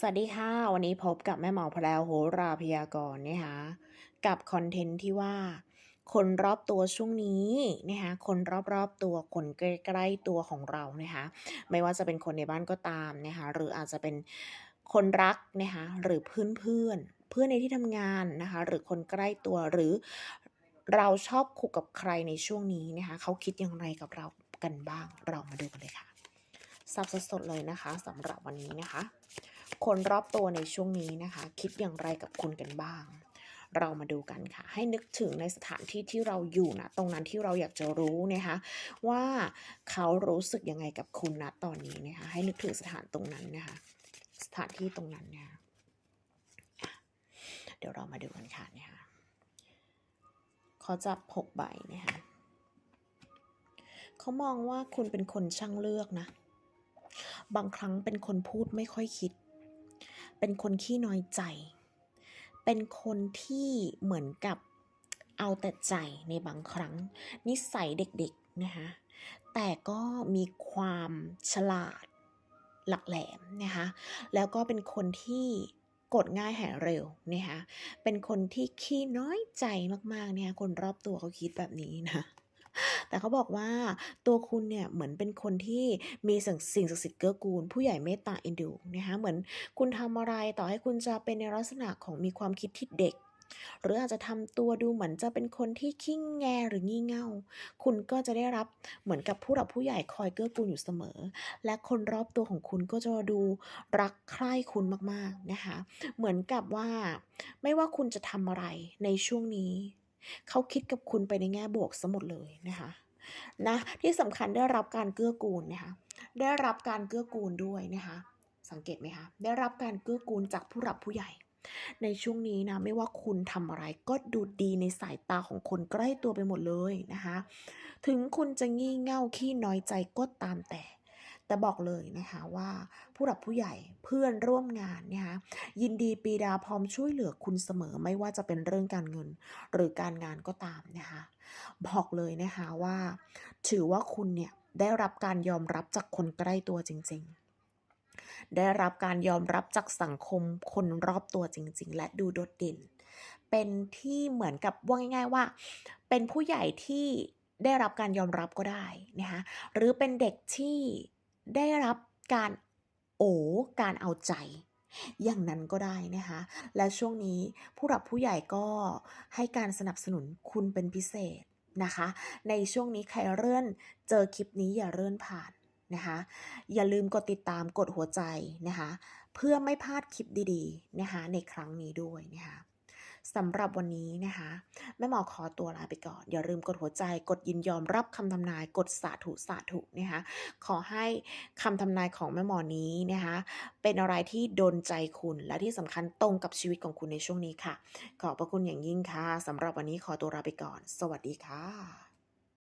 สวัสดีค่ะ วันนี้พบกับแม่หมอแพรวโหราพยากรณ์นะคะกับคอนเทนต์ที่ว่า คนรอบตัวช่วงนี้นะคะคนรอบๆตัวคนใกล้ๆตัวของเรานะคะไม่ว่าจะเป็นคนในบ้านก็ตามนะคะหรืออาจจะเป็นคนรักนะคะหรือเพื่อนเพื่อนเพื่อนในที่ทำงานนะคะหรือคนใกล้ตัวหรือเราชอบคุกกับใครในช่วงนี้นะคะเขาคิดอย่างไรกับเรากันบ้างเรามาดูกันเลยค่ะสับสดๆเลยนะคะสำหรับวันนี้นะคะ คนรอบตัวในช่วงนี้นะคะ คิดอย่างไรกับคุณกันบ้าง เรามาดูกันค่ะ ให้นึกถึงในสถานที่ที่เราอยู่นะตรงนั้นที่เราอยากจะรู้นะคะว่าเขารู้สึกยังไงกับคุณนะตอนนี้นะคะให้นึกถึงสถานตรงนั้นนะคะสถานที่ตรงนั้นนะคะอะเดี๋ยวเรามาดูกันค่ะเนะคะเขาจับหกใบนะคะเขามองว่าคุณเป็นคนช่างเลือกนะ บางครั้งเป็นคนพูดไม่ค่อยคิด เป็นคนขี้น้อยใจ เป็นคนที่เหมือนกับเอาแต่ใจในบางครั้ง นิสัยเด็กๆนะคะแต่ก็มีความฉลาดหลักแหลมนะคะแล้วก็เป็นคนที่กดง่ายหายเร็วนะคะเป็นคนที่ขี้น้อยใจมากๆเนี่ยคนรอบตัวเขาคิดแบบนี้นะ แต่เขาบอกว่าตัวคุณเนี่ยเหมือนเป็นคนที่มีสิ่งสิ่งศักดิ์สิทธิ์เกื้อกูล ผู้ใหญ่เมตตาเอ็นดูนะคะเหมือนคุณทำอะไรต่อให้คุณจะเป็นในลักษณะของมีความคิดที่เด็ก หรืออาจจะทำตัวดูเหมือนจะเป็นคนที่ขี้แงหรืองี่เง่า คุณก็จะได้รับเหมือนกับผู้หลักผู้ใหญ่คอยเกื้อกูลอยู่เสมอ และคนรอบตัวของคุณก็จะดูรักใคร่คุณมากๆนะคะเหมือนกับว่าไม่ว่าคุณจะทำอะไรในช่วงนี้ เขาคิดกับคุณไปในแง่บวกสมหมดเลยนะคะนะที่สำคัญได้รับการเกื้อกูลนะคะได้รับการเกื้อกูลด้วยนะคะสังเกตไหมคะได้รับการเกื้อกูลจากผู้หลักผู้ใหญ่ ในช่วงนี้นะไม่ว่าคุณทำอะไรก็ดูดีในสายตาของคนใกล้ตัวไปหมดเลยนะคะถึงคุณจะงี่เง่าขี้น้อยใจก็ตามแต่ แต่บอกเลยนะคะว่าผู้หลักผู้ใหญ่เพื่อนร่วมงานนะคะยินดีปีดาพร้อมช่วยเหลือคุณเสมอไม่ว่าจะเป็นเรื่องการเงินหรือการงานก็ตามนะคะบอกเลยนะคะว่า ถือว่าคุณเนี่ยได้รับการยอมรับจากคนใกล้ตัวจริง ๆได้รับการยอมรับจากสังคมคนรอบตัวจริง ๆ และดูโดดเด่น เป็นที่เหมือนกับว่าง่ายๆว่า เป็นผู้ใหญ่ที่ได้รับการยอมรับก็ได้นะคะหรือเป็นเด็กที่ ได้รับการโอการเอาใจ อย่างนั้นก็ได้นะคะ และช่วงนี้ผู้หลักผู้ใหญ่ก็ให้การสนับสนุนคุณเป็นพิเศษนะคะ ในช่วงนี้ใครเลื่อนเจอคลิปนี้อย่าเลื่อนผ่านนะคะอย่าลืมกดติดตามกดหัวใจนะคะเพื่อไม่พลาดคลิปดีๆนะคะในครั้งนี้ด้วยนะคะ สำหรับวันนี้นะคะแม่หมอขอตัวลาไปก่อน อย่าลืมกดหัวใจกดยินยอมรับคำทำนายกดสาธุสาธุนะคะขอให้คำทำนายของแม่หมอนี้นะคะเป็นอะไรที่โดนใจคุณและที่สำคัญตรงกับชีวิตของคุณในช่วงนี้ค่ะ ขอบพระคุณอย่างยิ่งค่ะสำหรับวันนี้ขอตัวลาไปก่อน สวัสดีค่ะ